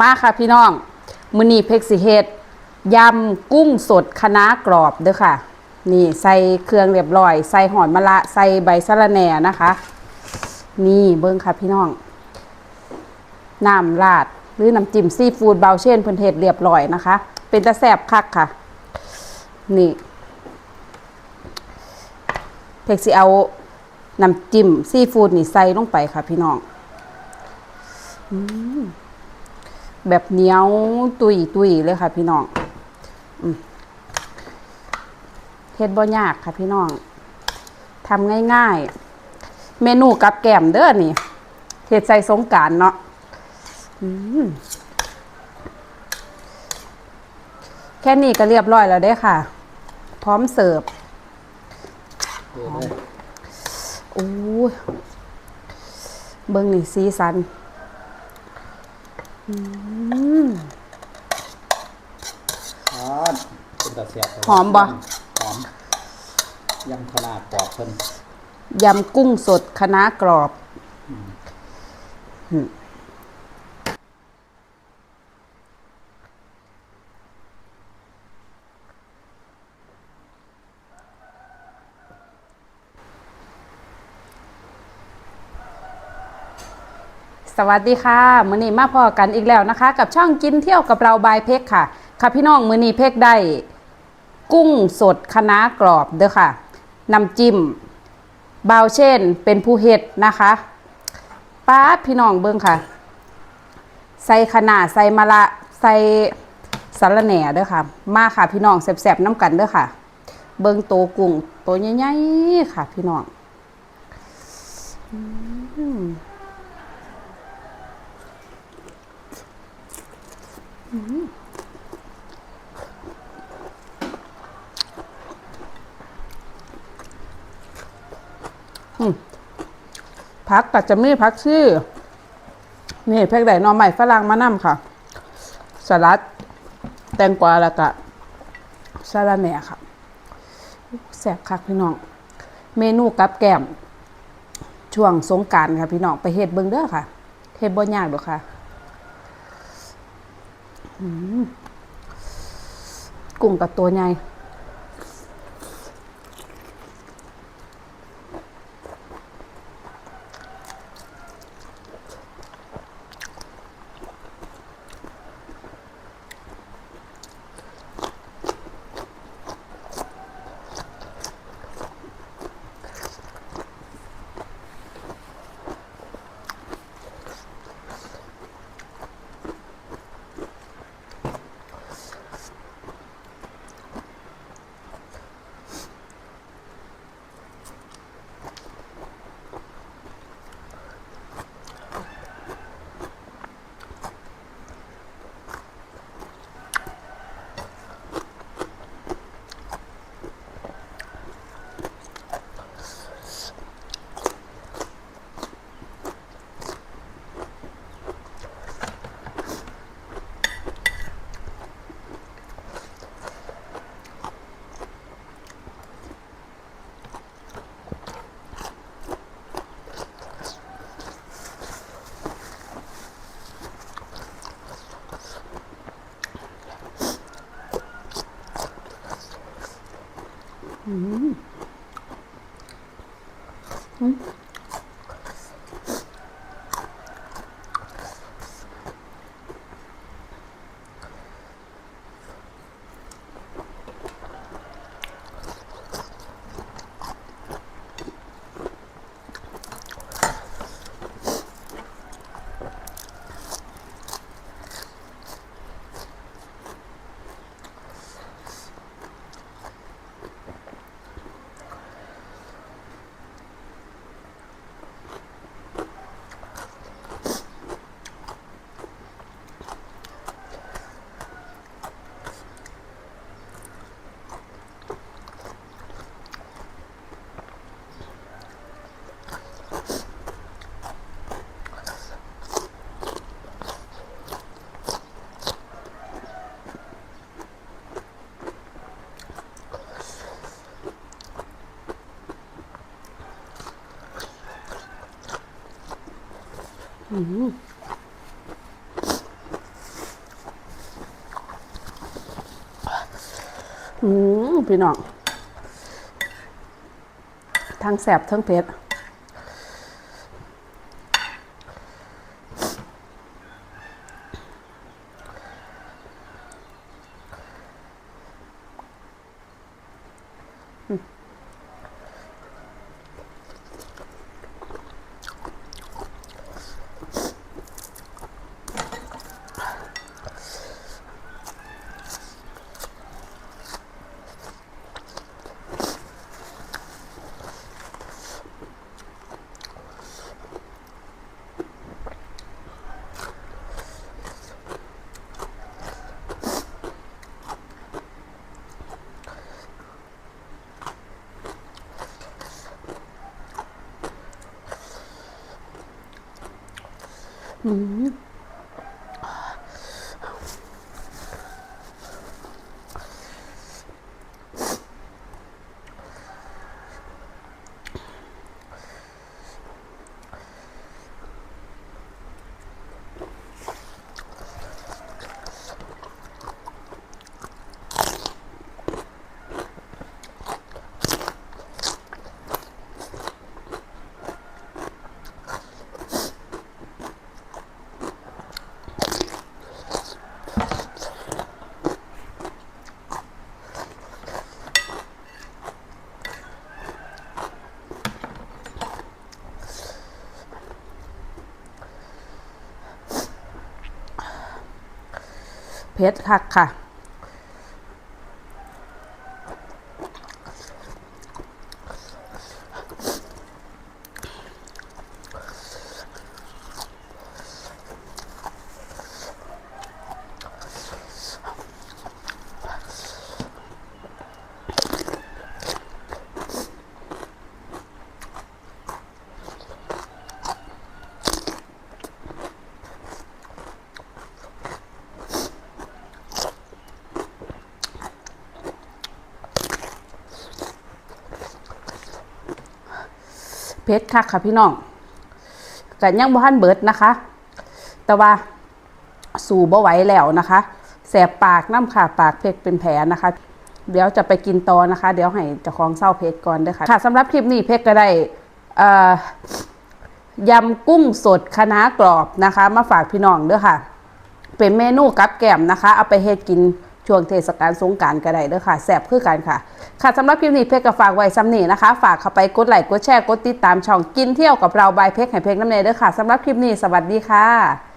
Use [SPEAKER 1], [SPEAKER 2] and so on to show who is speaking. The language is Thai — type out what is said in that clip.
[SPEAKER 1] มาค่ะพี่น้องมือนีเพ็กสิเฮดยำกุ้งสดคณะกรอบเด้อค่ะ นี่ใส่เครื่องเรียบร้อย ใส่หอนมะละใส่ใบสะระแหน่นะคะ นี่เบิ้งค่ะพี่น้องน้ำราดหรือน้ำจิ้มซีฟู้ดเบาเช่นเพิ่นเฮ็ดเรียบร้อยนะคะ เป็นตะแสบคักค่ะ นี่เพ็กสิเอาน้ำจิ้มซีฟู้ดนี่ใส่ลงไปค่ะพี่น้อง แบบเหนียวตุยตุยเลยค่ะ พี่น้องอืมเฮ็ดบ่ยากค่ะพี่น้องทำง่ายๆ เมนูกับแกล้มเด้อนี่เฮ็ดใส่สงกรารเนาะอืมแค่นี้ก็เรียบร้อยแล้วเด้อค่ะ พร้อมเสิร์ฟ
[SPEAKER 2] เดี๋ยวเลย
[SPEAKER 1] โอ้ยเบิ่งนี่สีสัน
[SPEAKER 2] อ๋อเป็นตาเสียบ
[SPEAKER 1] หอมบ่
[SPEAKER 2] หอมยำขนาดปอกเพิ่น
[SPEAKER 1] ยำกุ้งสดคะน้ากรอบ อืม สวัสดีค่ะมื้อนี้มาพอกันอีกแล้วนะคะ กับช่องกินเที่ยวกับเราบายเพกค่ะ ค่ะพี่น้องมื้อนี้เพกได้กุ้งสดคะน้ากรอบเด้อค่ะน้ำจิ้มบาวเช่นเป็นผู้เฮ็ดนะคะป้าพี่น้องเบิ้งค่ะ ใส่ขนาใส่มะละใส่สาระแหน่เด้อค่ะ มาค่ะพี่น้องแสบๆน้ำกันเด้อค่ะ เบิ้งโตกุ้งโตใหญ่ๆค่ะ พี่น้อง อืม พักก็จะมีพักชื่อ นี่เพกไดหนอใหม่ฝรั่งมะนำค่ะ สลัด แตงกวาแล้วก็สาระแหน่ค่ะแสบคักพี่น้อง เมนูกับแกมช่วงสงการค่ะพี่น้องไปเฮ็ดเบิ่งเด้อค่ะเฮ็ดบ่ยากดอกค่ะ กุ้งกับตัวใหญ่ อืม อืมพี่น้อง ทั้งแสบทั้งเผ็ด 嗯。 เพชรคักค่ะ เพชรคักค่ะพี่น้องกันยังบ่ทันเบิดนะคะ แต่ว่าสู่บ่ไหวแล้วนะคะ แสบปากน้ำค่ะปากเพชรเป็นแผลนะคะ เดี๋ยวจะไปกินต่อนะคะ เดี๋ยวให้เจ้าของเศร้าเพชรก่อนเด้วยค่ะค่ะสำหรับคลิปนี้เพชรก็ได้ยำกุ้งสดคณะกรอบนะคะ มาฝากพี่น้องเด้อค่ะ เป็นเมนูกับแก้มนะคะ เอาไปเฮ็ดกิน ช่วงเทศกาลสงกรารก็ได้เด้อค่ะแสบคือกันค่ะ ค่ะสำหรับคลิปนี้เพชรก็ฝากไว้ซ้ำนี่นะคะ ฝากเข้าไปกดไลค์กดแชร์กดติดตามช่องกินเที่ยวกับเราบายเพชรแห้เพชรน้ำเนยเด้อค่ะสำหรับคลิปนี้สวัสดีค่ะ